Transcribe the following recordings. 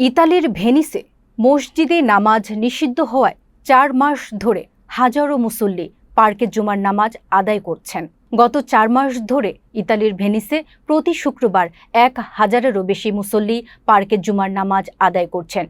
ইতালির ভেনিসে মসজিদে নামাজ নিষিদ্ধ হওয়ায় চার মাস ধরে হাজারো মুসল্লি পার্কে জুমার নামাজ আদায় করছেন। গত চার মাস ধরে ইতালির ভেনিসে প্রতি শুক্রবার এক হাজারেরও বেশি মুসল্লি পার্কে জুমার নামাজ আদায় করছেন।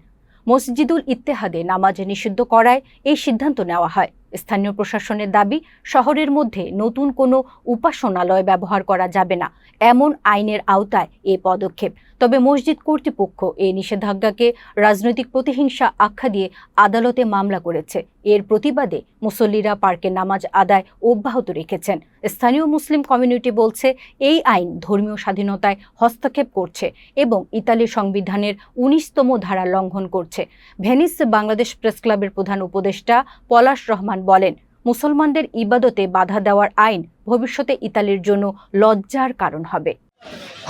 মসজিদুল ইত্তেহাদে নামাজ নিষিদ্ধ করায় এই সিদ্ধান্ত নেওয়া হয়। স্থানীয় প্রশাসনের দাবি, শহরের মধ্যে নতুন কোনো উপাসনালয় ব্যবহার করা যাবে না। এমন আইনের আওতায় এ পদক্ষেপ। তবে মসজিদ কর্তৃপক্ষ এই নিষেধাজ্ঞাকে রাজনৈতিক প্রতিহিংসা আখ্যা দিয়ে আদালতে মামলা করেছে। এর প্রতিবাদে মুসল্লিরা পার্কে নামাজ আদায় অব্যাহত রেখেছেন। স্থানীয় মুসলিম কমিউনিটি বলছে, এই আইন ধর্মীয় স্বাধীনতায় হস্তক্ষেপ করছে এবং ইতালির সংবিধানের উনিশতম ধারা লঙ্ঘন করছে। ভেনিস বাংলাদেশ প্রেস ক্লাবের প্রধান উপদেষ্টা পলাশ রহমান বলেন, মুসলমানদের ইবাদতে বাধা দেওয়ার আইন ভবিষ্যতে ইতালির জন্য লজ্জার কারণ হবে।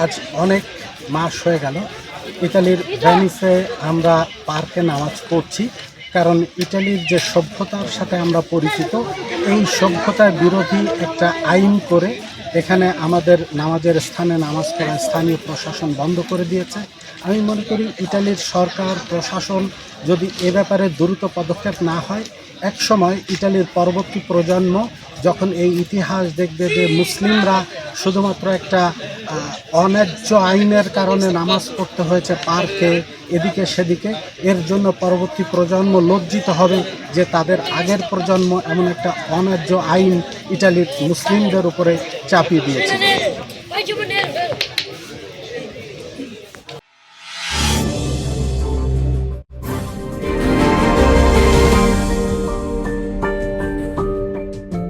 আজ অনেক মাস হয়ে গেল। ইতালির ভেনিসে আমরা পার্কে নামাজ পড়ছি, কারণ ইটালির যে সভ্যতার সাথে আমরা পরিচিত, এই সভ্যতার বিরোধী একটা আইন করে এখানে আমাদের নামাজের স্থানে নামাজ পড়া স্থানীয় প্রশাসন বন্ধ করে দিয়েছে। আমি মনে করি ইটালির সরকার, প্রশাসন যদি এ ব্যাপারে দ্রুত পদক্ষেপ না হয় এক সময় ইটালির পরবর্তী প্রজন্ম যখন এই ইতিহাস দেখবে যে মুসলিমরা শুধুমাত্র একটা অন্যায্য আইনের কারণে নামাজ পড়তে হয়েছে পার্কে, এদিকে সেদিকে। এর জন্য পরবর্তী প্রজন্ম লজ্জিত হবে যে তাদের আগের প্রজন্ম এমন একটা অন্যায্য আইন ইটালির মুসলিমদের উপরে চাপিয়ে দিয়েছে।